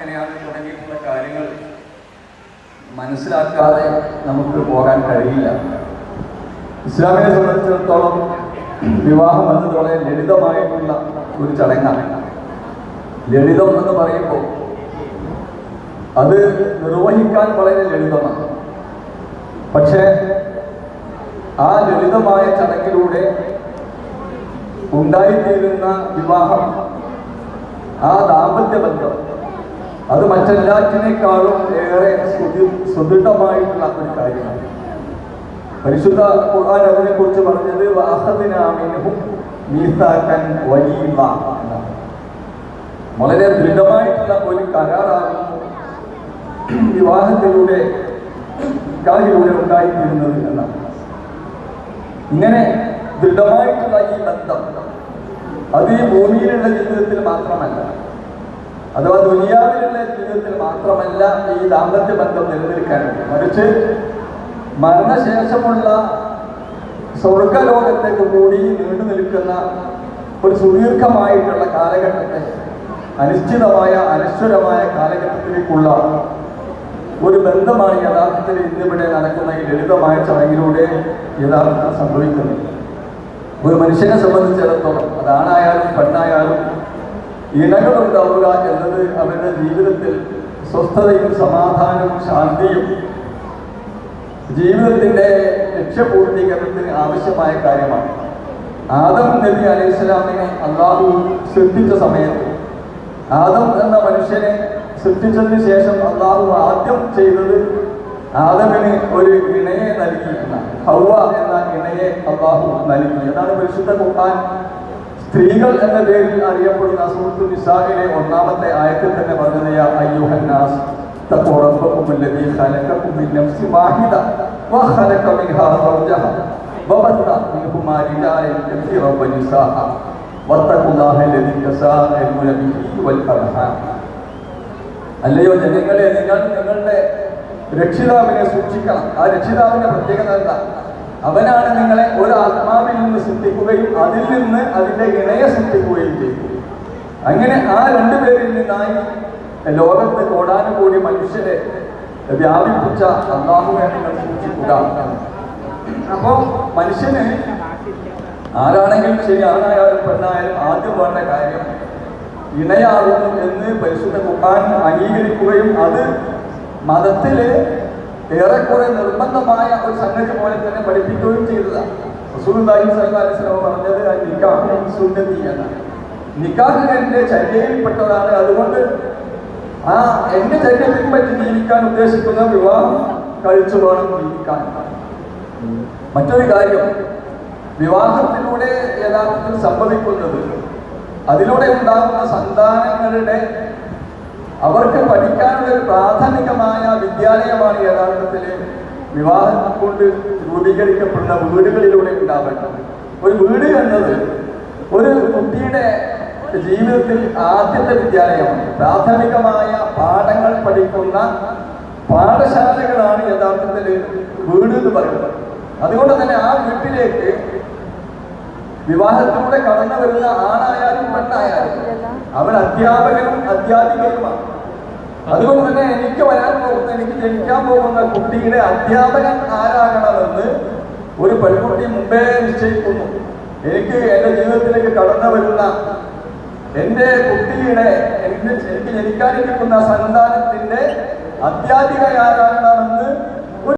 എങ്ങനെയാണ് തുടങ്ങിയിട്ടുള്ള കാര്യങ്ങൾ മനസ്സിലാക്കാതെ നമുക്ക് പോകാൻ കഴിയില്ല. ഇസ്ലാമിനെ സംബന്ധിച്ചിടത്തോളം വിവാഹം എന്നത് വളരെ ലളിതമായിട്ടുള്ള ഒരു ചടങ്ങാണ്. ലളിതം എന്ന് പറയുമ്പോൾ അത് നിർവഹിക്കാൻ വളരെ ലളിതമാണ്. പക്ഷേ ആ ലളിതമായ ചടങ്ങിലൂടെ ഉണ്ടായിത്തീരുന്ന വിവാഹം ആ ദാമ്പത്യ ബന്ധം അത് മറ്റെല്ലാറ്റിനേക്കാളും ഏറെ സുദി- സുദൃഢമായിട്ടുള്ള ഒരു കാര്യമാണ്. പരിശുദ്ധ ഖുർആൻ അതിനെ കുറിച്ച് പറഞ്ഞത് വാഹദിനാമിനും മീസാക്കൻ വലീമ എന്നാണ്. വളരെ ദൃഢമായിട്ടുള്ള ഒരു കരാറാണ് വിവാഹത്തിലൂടെ കാലിലൂടെ ഉണ്ടായിത്തീരുന്നത് എന്നാണ്. ഇങ്ങനെ ദൃഢമായിട്ടുള്ള ഈ ബന്ധം അത് ഈ ഭൂമിയിലുള്ള ജീവിതത്തിൽ മാത്രമല്ല അഥവാ ദുനിയാവിലുള്ള ജീവിതത്തിൽ മാത്രമല്ല ഈ ദാമ്പത്യ ബന്ധം നിലനിൽക്കാൻ മറിച്ച് മരണശേഷമുള്ള സ്വർഗലോകത്തേക്ക് കൂടി നീണ്ടു നിൽക്കുന്ന ഒരു സുദീർഘമായിട്ടുള്ള കാലഘട്ടത്തെ അനിശ്ചിതമായ അനശ്വരമായ കാലഘട്ടത്തിലേക്കുള്ള ഒരു ബന്ധമാണ് യഥാർത്ഥത്തിൽ ഇന്നിവിടെ നടക്കുന്ന ഈ ലളിതമായ ചടങ്ങിലൂടെ യഥാർത്ഥത്തിൽ സംഭവിക്കുന്നത്. ഒരു മനുഷ്യനെ സംബന്ധിച്ചിടത്തോളം അതാണായാലും പെണ്ണായാലും ഇണകളുണ്ടാവുക എന്നത് അവരുടെ ജീവിതത്തിൽ സ്വസ്ഥതയും സമാധാനവും ശാന്തിയും ജീവിതത്തിന്റെ ലക്ഷ്യപൂർത്തീകരണത്തിന് ആവശ്യമായ കാര്യമാണ്. ആദം നബി അലൈഹി സ്വലാമിനെ അള്ളാഹു സൃഷ്ടിച്ച സമയത്ത് ആദം എന്ന മനുഷ്യനെ സൃഷ്ടിച്ചതിന് ശേഷം അള്ളാഹു ആദ്യം ചെയ്തത് ആദമിന് ഒരു ഇണയെ നൽകി എന്ന ഹൗവ എന്ന ഇണയെ അള്ളാഹു നൽകി. എന്നാണ് പരിശുദ്ധ ഖുർആൻ. സ്ത്രീകൾ എന്ന പേരിൽ അറിയപ്പെടുന്ന സൂറത്തു നിസാഹിലെ ഒന്നാമത്തെ ആയത്തിൽ തന്നെ പറഞ്ഞത് യാ അയ്യുഹന്നാസ് اتقوا ربكم الذي خلقكم من نفس واحدة وخلق منها زوجها وبث منهما رجالا كثيرا ونساء واتقوا الله الذي تساءلون به والأرحام അല്ലയോ ജനങ്ങളെ നിങ്ങൾ നിങ്ങളുടെ രക്ഷിതാവിനെ സൂക്ഷിക്കണം ആ രക്ഷിതാവിന്റെ പ്രത്യേകത എന്താ അവനാണ് നിങ്ങളെ ഒരു ആത്മാവിൽ നിന്ന് സൃഷ്ടിക്കുകയും അതിൽ നിന്ന് അതിന്റെ ഇണയെ സൃഷ്ടിക്കുകയും ചെയ്തു. അങ്ങനെ ആ രണ്ടു പേരിൽ നിന്നായി ലോകത്ത് കോടാനുകൂടി മനുഷ്യരെ വ്യാപിപ്പിച്ച അള്ളാഹുവെ നിങ്ങൾ സൂക്ഷിക്കുക. അപ്പോ മനുഷ്യന് ആരാണെങ്കിലും ശരി ആണായാലും പെണ്ണായാലും ആദ്യം വേണ്ട കാര്യം ഇണയാകുന്നു എന്ന് പരിശുദ്ധ ഖുർആൻ അംഗീകരിക്കുകയും അത് മതത്തിൽ ഏറെക്കുറെ നിർബന്ധമായ ഒരു സംഗതി പോലെ തന്നെ പഠിപ്പിക്കുകയും ചെയ്തതാണ് റസൂലുള്ളാഹി സ്വല്ലല്ലാഹി അലൈഹി വസല്ലം പറഞ്ഞത് നിക്കാഹ് സുന്നതി നിക്കാഹ് ചര്യയിൽപ്പെട്ടതാണ്. അതുകൊണ്ട് ആ എന്റെ ചര്യത്തിൽ പറ്റി ജീവിക്കാൻ ഉദ്ദേശിക്കുന്ന വിവാഹം കഴിച്ചു വേണം ജീവിക്കാൻ. മറ്റൊരു കാര്യം വിവാഹത്തിലൂടെ യഥാർത്ഥത്തിൽ സംഭവിക്കുന്നത് അതിലൂടെ ഉണ്ടാകുന്ന സന്താനങ്ങളുടെ അവർക്ക് പഠിക്കാനുള്ള ഒരു പ്രാഥമികമായ വിദ്യാലയമാണ് യഥാർത്ഥത്തിൽ വിവാഹം കൊണ്ട് രൂപീകരിക്കപ്പെടുന്ന വീടുകളിലൂടെ ഉണ്ടാവേണ്ടത്. ഒരു വീട് എന്നത് ഒരു കുട്ടിയുടെ ജീവിതത്തിൽ ആദ്യത്തെ വിദ്യാലയമാണ്. പ്രാഥമികമായ പാഠങ്ങൾ പഠിക്കുന്ന പാഠശാലകളാണ് യഥാർത്ഥത്തിൽ വീട് എന്ന് പറയുന്നത്. അതുകൊണ്ട് തന്നെ ആ വീട്ടിലേക്ക് വിവാഹത്തിലൂടെ കടന്നു വരുന്ന ആണായാലും പെണ്ണായാലും അവൻ അധ്യാപകനും അധ്യാപികയുമാണ്. അതുകൊണ്ട് തന്നെ എനിക്ക് വരാൻ പോകുന്ന എനിക്ക് ജനിക്കാൻ പോകുന്ന കുട്ടിയുടെ അധ്യാപകൻ ആരാകണമെന്ന് ഒരു പെൺകുട്ടി മുമ്പേ നിശ്ചയിക്കുന്നു. എനിക്ക് എന്റെ ജീവിതത്തിലേക്ക് കടന്നു വരുന്ന എന്റെ കുട്ടിയുടെ എനിക്ക് എനിക്ക് ജനിക്കാനിരിക്കുന്ന സന്താനത്തിന്റെ അധ്യാപിക ആരാകണം